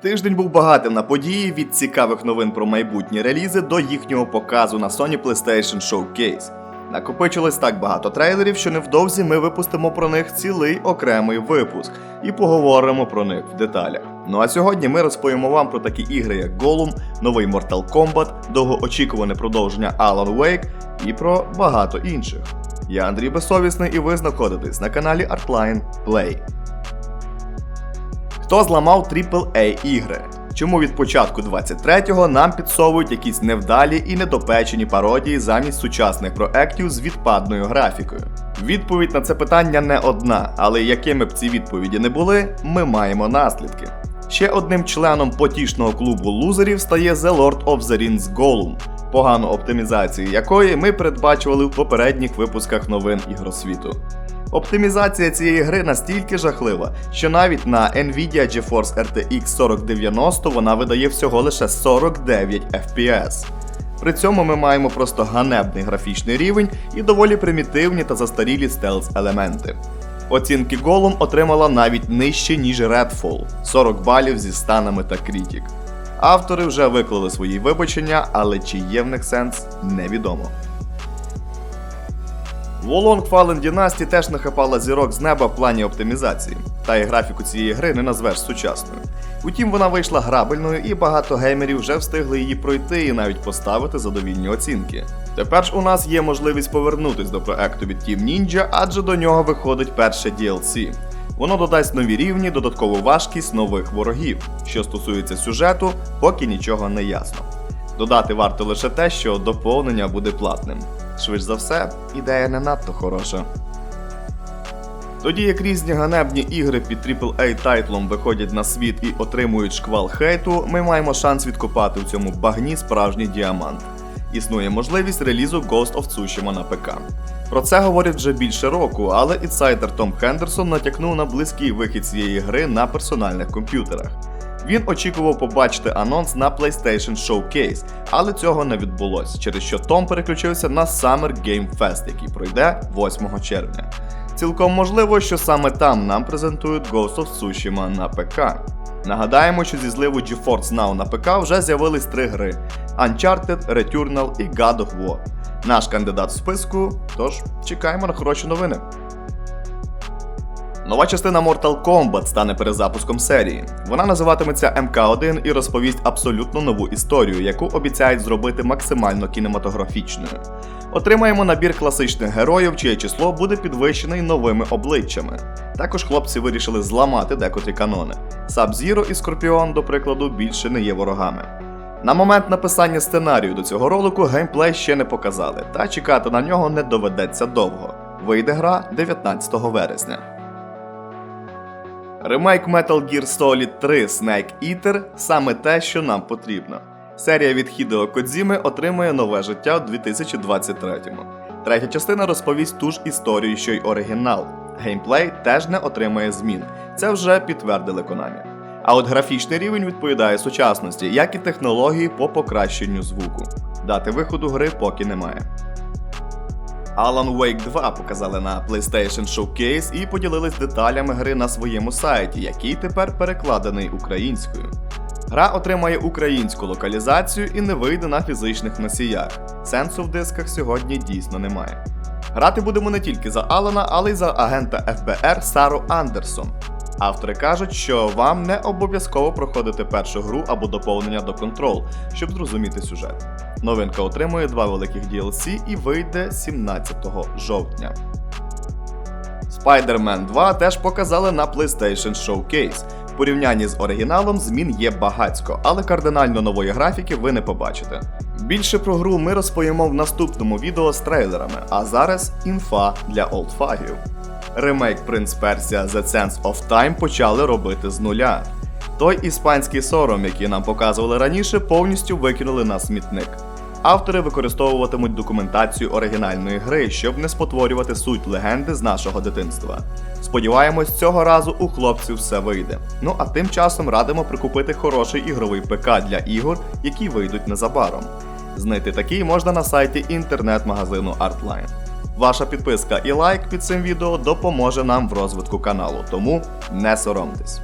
Тиждень був багатим на події від цікавих новин про майбутні релізи до їхнього показу на Sony PlayStation Showcase. Накопичилось так багато трейлерів, що невдовзі ми випустимо про них цілий окремий випуск і поговоримо про них в деталях. Ну а сьогодні ми розповімо вам про такі ігри, як Gollum, новий Mortal Kombat, довгоочікуване продовження Alan Wake і про багато інших. Я Андрій Безсовісний і ви знаходитесь на каналі Artline Play. Хто зламав AAA ігри? Чому від початку 23-го нам підсовують якісь невдалі і недопечені пародії замість сучасних проектів з відпадною графікою? Відповідь на це питання не одна, але якими б ці відповіді не були, ми маємо наслідки. Ще одним членом потішного клубу лузерів стає The Lord of the Rings Gollum, погану оптимізацію якої ми передбачували в попередніх випусках новин ігросвіту. Оптимізація цієї гри настільки жахлива, що навіть на Nvidia GeForce RTX 4090 вона видає всього лише 49 FPS. При цьому ми маємо просто ганебний графічний рівень і доволі примітивні та застарілі стелс елементи. Оцінки Gollum отримала навіть нижче, ніж Redfall 40 балів зі станами та крітік. Автори вже виклали свої вибачення, але чи є в них сенс, невідомо. Волонг Fallen Dynasty теж нахапала зірок з неба в плані оптимізації, та і графіку цієї гри не назвеш сучасною. Утім, вона вийшла грабельною, і багато геймерів вже встигли її пройти і навіть поставити задовільні оцінки. Тепер ж у нас є можливість повернутись до проекту від Team Ninja, адже до нього виходить перше DLC. Воно додасть нові рівні, додаткову важкість нових ворогів. Що стосується сюжету, поки нічого не ясно. Додати варто лише те, що доповнення буде платним. Швидше за все, ідея не надто хороша. Тоді як різні ганебні ігри під AAA тайтлом виходять на світ і отримують шквал хейту, ми маємо шанс відкопати в цьому багні справжній діамант. Існує можливість релізу Ghost of Tsushima на ПК. Про це говорять вже більше року, але інсайдер Том Хендерсон натякнув на близький вихід цієї гри на персональних комп'ютерах. Він очікував побачити анонс на PlayStation Showcase, але цього не відбулось, через що Том переключився на Summer Game Fest, який пройде 8 червня. Цілком можливо, що саме там нам презентують Ghost of Tsushima на ПК. Нагадаємо, що зі зливу GeForce Now на ПК вже з'явились три гри: Uncharted, Returnal і God of War. Наш кандидат в списку, тож чекаємо на хороші новини. Нова частина Mortal Kombat стане перезапуском серії. Вона називатиметься МК1 і розповість абсолютно нову історію, яку обіцяють зробити максимально кінематографічною. Отримаємо набір класичних героїв, чиє число буде підвищене новими обличчями. Також хлопці вирішили зламати декотрі канони. Саб-Зіро і Скорпіон, до прикладу, більше не є ворогами. На момент написання сценарію до цього ролику геймплей ще не показали, та чекати на нього не доведеться довго. Вийде гра 19 вересня. Ремейк Metal Gear Solid 3 Snake Eater саме те, що нам потрібно. Серія від Хідео Кодзіми отримує нове життя у 2023-му. Третя частина розповість ту ж історію, що й оригінал. Геймплей теж не отримає змін. Це вже підтвердили Konami. А от графічний рівень відповідає сучасності, як і технології по покращенню звуку. Дати виходу гри поки немає. Alan Wake 2 показали на PlayStation Showcase і поділились деталями гри на своєму сайті, який тепер перекладений українською. Гра отримає українську локалізацію і не вийде на фізичних носіях. Сенсу в дисках сьогодні дійсно немає. Грати будемо не тільки за Алана, але й за агента ФБР Сару Андерсон. Автори кажуть, що вам не обов'язково проходити першу гру або доповнення до Control, щоб зрозуміти сюжет. Новинка отримує два великих DLC і вийде 17 жовтня. Spider-Man 2 теж показали на PlayStation Showcase. В порівнянні з оригіналом змін є багацько, але кардинально нової графіки ви не побачите. Більше про гру ми розповімо в наступному відео з трейлерами, а зараз інфа для олдфагів. Ремейк Принц Персія The Sense of Time почали робити з нуля. Той іспанський сором, який нам показували раніше, повністю викинули на смітник. Автори використовуватимуть документацію оригінальної гри, щоб не спотворювати суть легенди з нашого дитинства. Сподіваємось, цього разу у хлопців все вийде. Ну а тим часом радимо прикупити хороший ігровий ПК для ігор, які вийдуть незабаром. Знайти такий можна на сайті інтернет-магазину Artline. Ваша підписка і лайк під цим відео допоможе нам в розвитку каналу, тому не соромтесь.